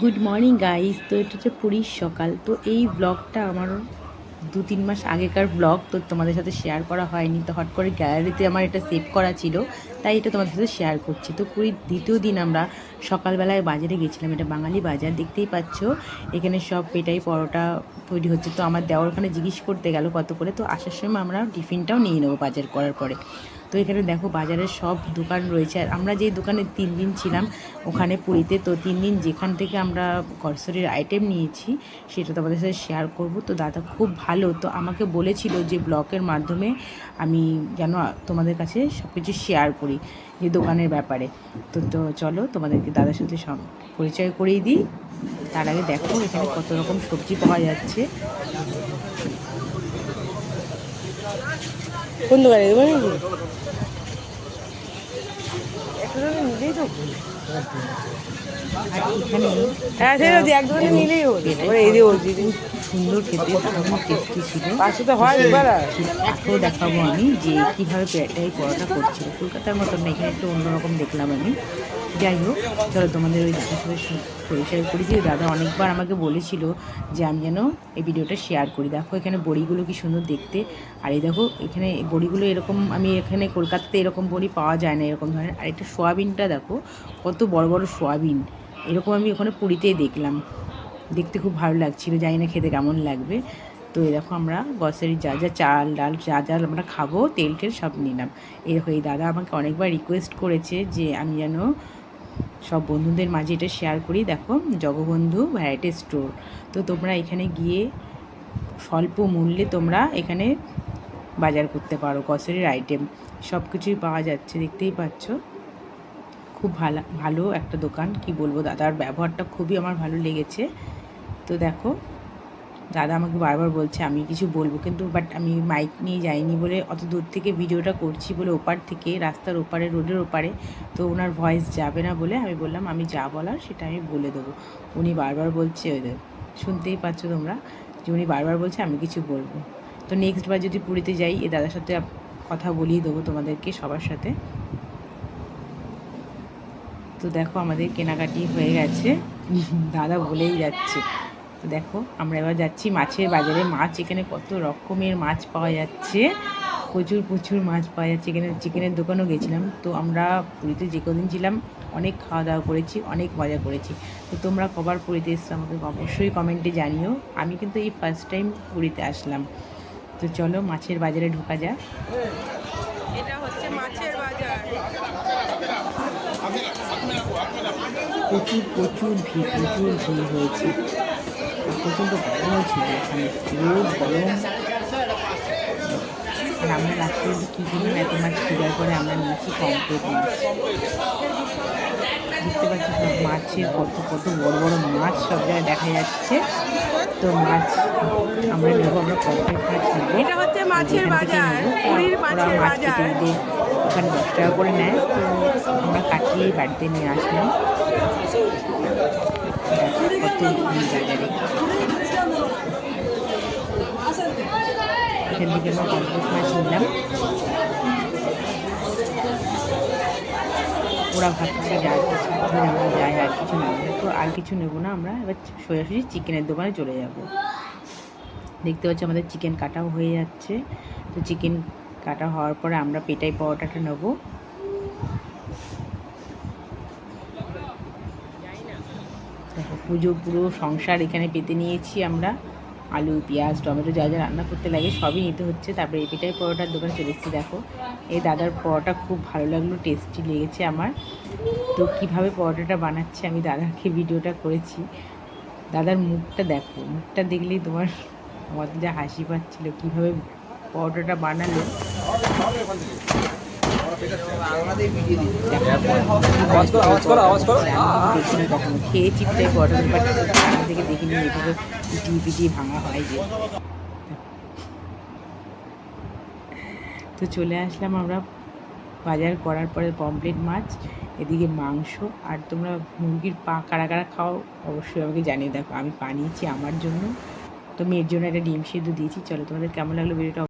Good morning guys তো এটা হচ্ছে পুরীর সকাল। তো এই ব্লগটা আমার দু তিন মাস আগেকার ব্লগ তো তোমাদের সাথে শেয়ার করা হয়নি। তো হট করে গ্যালারিতে আমার এটা সেভ করা ছিল, তাই এটা তোমাদের সাথে শেয়ার করছি। তো পুরীর দ্বিতীয় দিন আমরা সকালবেলায় বাজারে গেছিলাম, এটা বাঙালি বাজার, দেখতেই পাচ্ছ। এখানে সব পেটাই পরোটা তৈরি হচ্ছে। তো আমার দেওয়ার ওখানে জিজ্ঞেস করতে গেল কত করে। তো আসার সময় আমরা টিফিনটাও নিয়ে নেব বাজার করার পরে। তো এখানে দেখো বাজারের সব দোকান রয়েছে। আর আমরা যে দোকানে তিন দিন ছিলাম ওখানে পুরীতে, তো তিন দিন যেখান থেকে আমরা গ্রসারির আইটেম নিয়েছি, সেটা তোমাদের সাথে শেয়ার করব। তো দাদা খুব ভালো, তো আমাকে বলেছিল যে ব্লগের মাধ্যমে আমি যেন তোমাদের কাছে সব কিছু শেয়ার করি, যে দোকানের ব্যাপারে। তো তো চলো তোমাদেরকে দাদার সাথে সব পরিচয় করিয়ে দিই। তার আগে দেখো এখানে কত রকম সবজি পাওয়া যাচ্ছে। কোন দোকানে? নাকি নিলেই তো হ্যাঁ ঠিক আছে এক দোকানে নিলেই হলো এই যে ওর দিদি সুন্দর খেতে দারুণ টেস্টি ছিল। পাশে তো হয় এবার দেখাবো আমি যে কীভাবে পেটাই পড়াটা করছিল। কলকাতার মতন না এখানে একটু অন্যরকম দেখলাম আমি। যাই হোক, চলো তোমাদের ওই দাদার সাথে পরিচয় করি যে দাদা অনেকবার আমাকে বলেছিল যে আমি যেন এই ভিডিওটা শেয়ার করি। দেখো, এখানে বড়িগুলো কি সুন্দর দেখতে। আর এই দেখো, এখানে বড়িগুলো এরকম, আমি এখানে কলকাতাতে এরকম বড়ি পাওয়া যায় না এরকম ধরনের। আর এটা সোয়াবিনটা দেখো, কত বড় বড় সোয়াবিন। এরকম আমি ওখানে পুরীতেই দেখলাম। দেখতে খুব ভালো লাগছিল, জানি না খেতে কেমন লাগবে। তো দেখো আমরা গ্রসারি যা যা চাল, ডাল, যা যা আমরা খাব তেল টেল সব নিলাম। দেখো, এই দাদা আমাকে অনেকবার রিকোয়েস্ট করেছে যে আমি যেন সব বন্ধুদের মাঝে এটা শেয়ার করি। দেখো, জগবন্ধু ভ্যারাইটি স্টোর তো তোমরা এখানে গিয়ে স্বল্প মূল্যে তোমরা এখানে বাজার করতে পারো গ্রসারির আইটেম সব কিছুই পাওয়া যাচ্ছে, দেখতেই পাচ্ছ। খুব ভালো ভালো একটা দোকান। কি বলব, দাদার ব্যবহারটা খুবই আমার ভালো লেগেছে। তো দেখো দাদা আমাকে বারবার বলছে, আমি কিছু বলব। কিন্তু বাট আমি মাইক নিয়ে যাইনি বলে অত দূর থেকে ভিডিওটা করছি বলে ওপার থেকে, রাস্তার ওপারে, রোডের ওপারে, তো ওনার ভয়েস যাবে না বলে আমি বললাম, আমি যা বলার সেটা আমি বলে দেবো। উনি বারবার বলছে, ওই শুনতেই পাচ্ছ তোমরা যে উনি বারবার বলছে, আমি কিছু বলব। তো নেক্সট বার যদি পুরীতে যাই, এ দাদার সাথে কথা বলিয়ে দেবো তোমাদেরকে সবার সাথে। তো দেখো আমাদের কেনাকাটি হয়ে গেছে। দাদা বলেই যাচ্ছে। তো দেখো আমরা এবার যাচ্ছি মাছের বাজারে। মাছ এখানে কত রকমের মাছ পাওয়া যাচ্ছে। প্রচুর প্রচুর মাছ পাওয়া যাচ্ছে। এখানে চিকেনের দোকানেও গেছিলাম। তো আমরা পুরীতে যে কদিন ছিলাম অনেক খাওয়া দাওয়া করেছি অনেক মজা করেছি। তো তোমরা কবার পুরীতে এসছো আমাকে অবশ্যই কমেন্টে জানিও। আমি কিন্তু এই ফার্স্ট টাইম পুরীতে আসলাম। তো চলো মাছের বাজারে ঢোকা যাক। এটা হচ্ছে মাছের বাজার। প্রচুর প্রচুর ভিড় প্রচুর ভিড় হয়েছে। প্রচণ্ড গরমও ছিল এখানে রোদ গরম। আর আমরা লাস্টে কী কিনলাম এত মাছ খোঁজার পরে আমরা নিয়েছি কমপ্লিট মাছ। দেখতে পাচ্ছি সব মাছের কত কত বড় বড় মাছ সব জায়গায় দেখা যাচ্ছে। তো মাছ আমরা নেব আমরা কমপ্লিট মাছ নেব। এটা হচ্ছে মাছের বাজার, ওরা মাছের মাছ বাজার। কেটে দিয়ে ওখানে দশ টাকা করে নেয়। তো আমরা কাটিয়ে বাড়িতে নিয়ে আসলাম। এখান থেকে আমরা কমপ্লিট মাছ ওরা ভাবছে যে আর কিছু আমরা যাই, আর কিছু না। তো আর কিছু নেব না, আমরা এবার সোজাসুজি চিকেনের দোকানে চলে যাব। দেখতে পাচ্ছি আমাদের চিকেন কাটাও হয়ে যাচ্ছে। তো চিকেন কাটা হওয়ার পরে আমরা পেটাই পরোটাটা নেব দেখো পুজো, পুরো সংসার এখানে পেতে নিয়েছি আমরা। আলু, পেঁয়াজ, টমেটো যা যা রান্না করতে লাগে সবই নিতে হচ্ছে। তারপরে এই পেটাই পরোটার দোকানে চলে এসেছি, দেখো। এই দাদার পরোটা খুব ভালো লাগল টেস্টি লেগেছে আমার। তো কীভাবে পরোটাটা বানাচ্ছে আমি দাদাকে ভিডিওটা করেছি। দাদার মুখটা দেখো, মুখটা দেখলেই তোমার আমার যা হাসি পাচ্ছিলো, কীভাবে পরোটাটা বানালো। বাট থেকে দেখিনি এভাবে ভাঙা হয় যে। তো চলে আসলাম আমরা বাজার করার পরে পমপ্লেট মাছ এদিকে মাংস আর তোমরা মুরগির পা কারা কারা খাও অবশ্যই আমাকে জানিয়ে দেখো। আমি পা নিয়েছি আমার জন্য। তো মেয়ের জন্য একটা ডিম সিদ্ধ দিয়েছি। চলো তোমাদের কেমন লাগল ভিডিওটা?